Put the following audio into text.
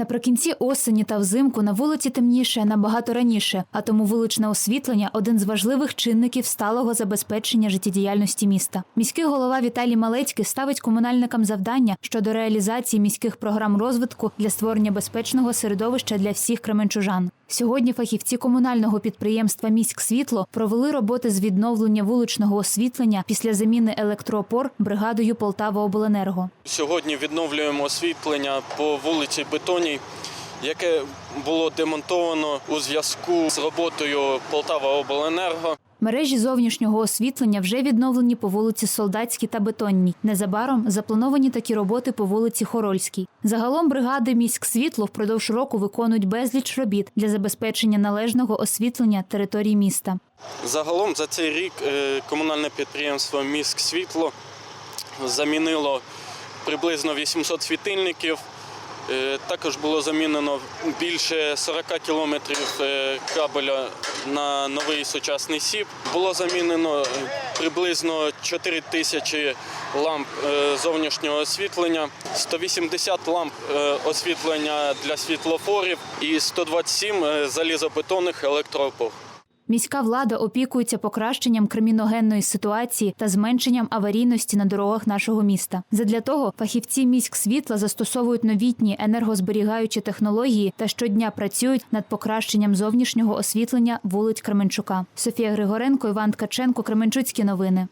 Наприкінці осені та взимку на вулиці темніше набагато раніше, а тому вуличне освітлення один з важливих чинників сталого забезпечення життєдіяльності міста. Міський голова Віталій Малецький ставить комунальникам завдання щодо реалізації міських програм розвитку для створення безпечного середовища для всіх кременчужан. Сьогодні фахівці комунального підприємства Міськсвітло провели роботи з відновлення вуличного освітлення після заміни електроопор бригадою Полтава Обленерго. Сьогодні відновлюємо освітлення по вулиці Бетоній, яке було демонтовано у зв'язку з роботою Полтава Обленерго. Мережі зовнішнього освітлення вже відновлені по вулиці Солдатській та Бетонній. Незабаром заплановані такі роботи по вулиці Хорольській. Загалом бригади міськсвітло впродовж року виконують безліч робіт для забезпечення належного освітлення території міста. Загалом за цей рік е, комунальне підприємство Міськсвітло замінило приблизно 800 світильників. Е, Також було замінено більше 40 кілометрів е, кабеля на новий сучасний СІП. Було замінено е, приблизно 4 тисячі ламп зовнішнього освітлення, 180 ламп освітлення для світлофорів і 127 е, залізобетонних електроопор. Міська влада опікується покращенням криміногенної ситуації та зменшенням аварійності на дорогах нашого міста. Задля того фахівці міськсвітла застосовують новітні енергозберігаючі технології та щодня працюють над покращенням зовнішнього освітлення вулиць Кременчука. Софія Григоренко, Іван Ткаченко, Кременчуцькі новини.